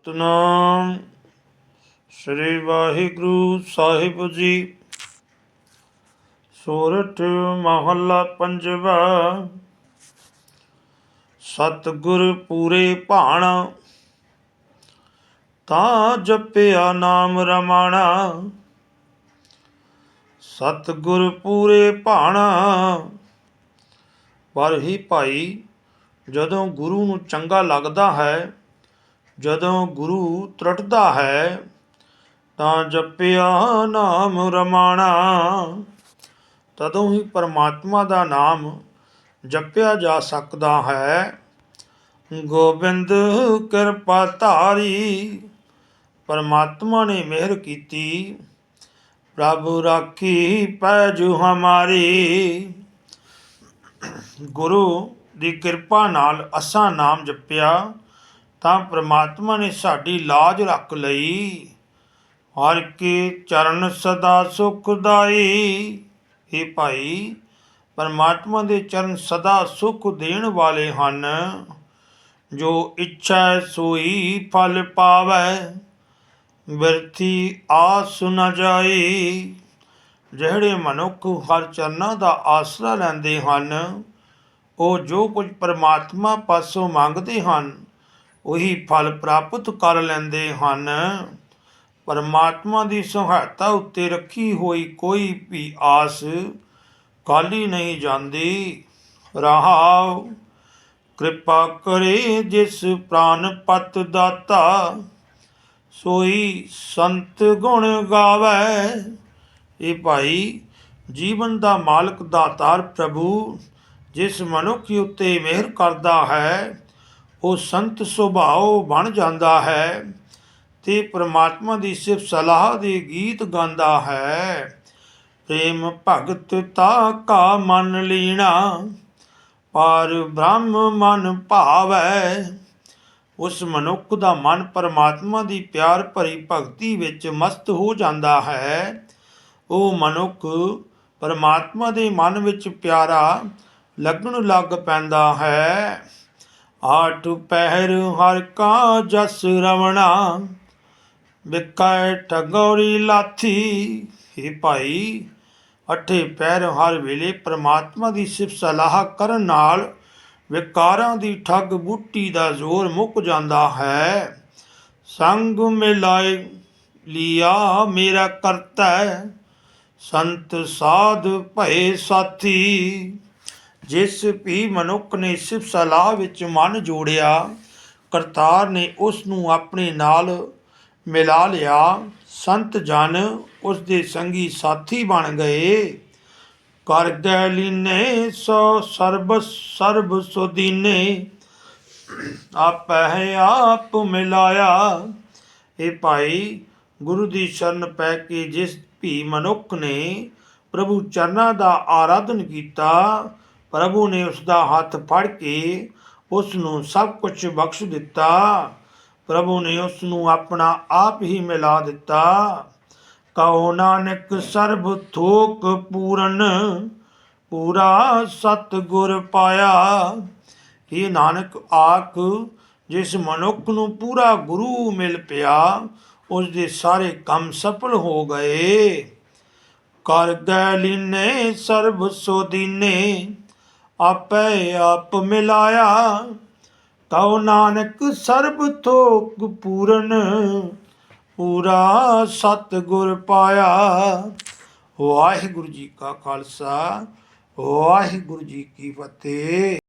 ਸਤਨਾਮ। ਸ੍ਰੀ ਵਾਹਿਗੁਰੂ ਸਾਹਿਬ ਜੀ। ਸੋਰਠ ਮਹੱਲਾ ਪੰਜਵਾ। ਸਤਿਗੁਰ ਪੂਰੇ ਭਾਣਾ। ਤਾਂ ਜਪਿਆ ਨਾਮ ਰਮਾਣਾ। ਸਤਿਗੁਰ ਪੂਰੇ ਭਾਣਾ। ਪਰ ਹੀ ਭਾਈ, ਜਦੋਂ ਗੁਰੂ ਨੂੰ ਚੰਗਾ ਲੱਗਦਾ ਹੈ ਜਦੋਂ ਗੁਰੂ ਤਰਟਦਾ ਹੈ, ਤਾਂ ਜਪਿਆ ਨਾਮ ਰਮਾਣਾ। ਤਦੋਂ ਹੀ ਪਰਮਾਤਮਾ ਦਾ ਨਾਮ ਜਪਿਆ ਜਾ ਸਕਦਾ ਹੈ। ਗੋਬਿੰਦ ਕਿਰਪਾ ਧਾਰੀ, ਪਰਮਾਤਮਾ ਨੇ ਮਿਹਰ ਕੀਤੀ। ਪ੍ਰਭ ਰਾਖੀ ਪੈਜੂ ਹਮਾਰੀ। ਗੁਰੂ ਦੀ ਕਿਰਪਾ ਨਾਲ ਅਸਾਂ ਨਾਮ ਜਪਿਆ। ਤਾਂ ਪ੍ਰਮਾਤਮਾ ਨੇ ਸਾਡੀ ਲਾਜ ਰੱਖ ਲਈ। ਹਰ ਕੇ ਚਰਨ ਸਦਾ ਸੁਖਦਾਈ हे ਭਾਈ, ਪਰਮਾਤਮਾ ਦੇ ਚਰਨ ਸਦਾ ਸੁਖ ਦੇਣ ਵਾਲੇ ਹਨ। ਜੋ ਇੱਛਾ ਸੋਈ ਫਲ ਪਾਵੈ, ਬਿਰਥੀ ਆਸ ਨ ਜਾਏ ਜਿਹੜੇ ਮਨੁੱਖ ਹਰ ਚਰਨਾਂ ਦਾ ਆਸਰਾ ਲੈਂਦੇ ਹਨ, ਉਹ ਜੋ ਕੁਝ ਪਰਮਾਤਮਾ ਪਾਸੋਂ ਮੰਗਦੇ ਹਨ ਉਹੀ ਫਲ ਪ੍ਰਾਪਤ ਕਰ ਲੈਂਦੇ ਹਨ। ਪਰਮਾਤਮਾ ਦੀ ਸਹਾਇਤਾ ਉੱਤੇ ਰੱਖੀ ਹੋਈ ਕੋਈ ਵੀ ਆਸ ਖਾਲੀ ਨਹੀਂ ਜਾਂਦੀ। ਰਹਾਉ, ਕਿਰਪਾ ਕਰੇ ਜਿਸ ਪ੍ਰਾਨ ਪਤ ਦਾਤਾ, ਸੋਈ ਸੰਤ ਗੁਣ ਗਾਵੇ। ਇਹ ਭਾਈ ਜੀਵਨ ਦਾ ਮਾਲਕ ਦਾਤਾਰ ਪ੍ਰਭੂ, ਜਿਸ ਮਨੁੱਖ ਉੱਤੇ ਮਿਹਰ ਕਰਦਾ ਹੈ ਉਹ ਸੰਤ ਸੁਭਾਅ ਬਣ ਜਾਂਦਾ ਹੈ ਤੇ ਪ੍ਰਮਾਤਮਾ ਦੀ ਸਿਫਤ ਸਲਾਹ ਦੇ ਗੀਤ ਗਾਉਂਦਾ ਹੈ। ਪ੍ਰੇਮ ਭਗਤ ਤਾ ਕਾ ਮਨ ਲੀਣਾ, ਪਰ ਬ੍ਰਹਮ ਮਨ ਭਾਵੈ। ਉਸ ਮਨੁੱਖ ਦਾ ਮਨ ਪਰਮਾਤਮਾ ਦੀ ਪਿਆਰ ਭਰੀ ਭਗਤੀ ਵਿੱਚ ਮਸਤ ਹੋ ਜਾਂਦਾ ਹੈ। ਉਹ ਮਨੁੱਖ ਪਰਮਾਤਮਾ ਦੇ ਮਨ ਵਿੱਚ ਪਿਆਰਾ ਲੱਗਣ ਲੱਗ ਪੈਂਦਾ ਹੈ। ਆਠ ਪਹਿਰ ਹਰ ਕਾ ਜਸ ਰਵਣਾ ਬਿਕੈ ਠਗੌਰੀ ਲਾਥੀ। ਹੇ ਭਾਈ, ਅਠੇ ਪੈਰ ਹਰ ਵੇਲੇ ਪ੍ਰਮਾਤਮਾ ਦੀ ਸਿਫਤ ਸਲਾਹ ਕਰਨ ਨਾਲ ਵਿਕਾਰਾਂ ਦੀ ਠੱਗ ਬੂਟੀ ਦਾ ਜ਼ੋਰ ਮੁੱਕ ਜਾਂਦਾ ਹੈ। ਸੰਗ ਮਿਲਾਏ ਲਿਆ ਮੇਰਾ ਕਰਤਾ, ਸੰਤ ਸਾਧ ਭਏ ਸਾਥੀ। ਜਿਸ ਵੀ ਮਨੁੱਖ ਨੇ ਸਿਫਤ ਸਲਾਹ ਵਿੱਚ ਮਨ ਜੋੜਿਆ, ਕਰਤਾਰ ਨੇ ਉਸ ਨੂੰ ਆਪਣੇ ਨਾਲ ਮਿਲਾ ਲਿਆ। ਸੰਤ ਜਨ ਉਸ ਦੇ ਸੰਗੀ ਸਾਥੀ ਬਣ ਗਏ। ਕਰ ਲੀਨੇ, ਸੋ ਸਰਬ ਸਰਬ ਸੁਦੀਨੇ ਆਪਹਿ ਆਪ ਮਿਲਾਇਆ। ਇਹ ਭਾਈ, ਗੁਰੂ ਦੀ ਸ਼ਰਨ ਪੈ ਕੇ ਜਿਸ ਵੀ ਮਨੁੱਖ ਨੇ ਪ੍ਰਭੂ ਚਰਨਾਂ ਦਾ ਆਰਾਧਨ ਕੀਤਾ ਪ੍ਰਭੂ ਨੇ ਉਸ ਦਾ ਹੱਥ ਫੜ ਕੇ ਉਸ ਨੂੰ ਸਭ ਕੁਝ ਬਖਸ਼ ਦਿੱਤਾ। ਪ੍ਰਭੂ ਨੇ ਉਸ ਨੂੰ ਆਪਣਾ ਆਪ ਹੀ ਮਿਲਾ ਦਿੱਤਾ। ਕਉ ਨਾਨਕ ਸਰਬ ਥੋਕ ਪੂਰਨ, ਪੂਰਾ ਸਤ ਗੁਰ ਪਾਇਆ। ਇਹ ਨਾਨਕ ਆਖ, ਜਿਸ ਮਨੁੱਖ ਨੂੰ ਪੂਰਾ ਗੁਰੂ ਮਿਲ ਪਿਆ ਉਸ ਦੇ ਸਾਰੇ ਕੰਮ ਸਫਲ ਹੋ ਗਏ। ਕਰ ਗੈ ਲੀਨੇ, ਸਰਬ ਸੋਦੀਨੇ ਆਪੇ ਆਪ ਮਿਲਾਇਆ। ਤਉ ਨਾਨਕ ਸਰਬ ਥੋਕ ਪੂਰਨ, ਪੂਰਾ ਸਤ ਗੁਰ ਪਾਇਆ। ਵਾਹਿਗੁਰੂ ਜੀ ਕਾ ਖਾਲਸਾ, ਵਾਹਿਗੁਰੂ ਜੀ ਕੀ ਫਤਿਹ।